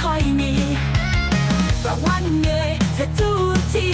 ค่อยมีประวันเงยจะจูบที่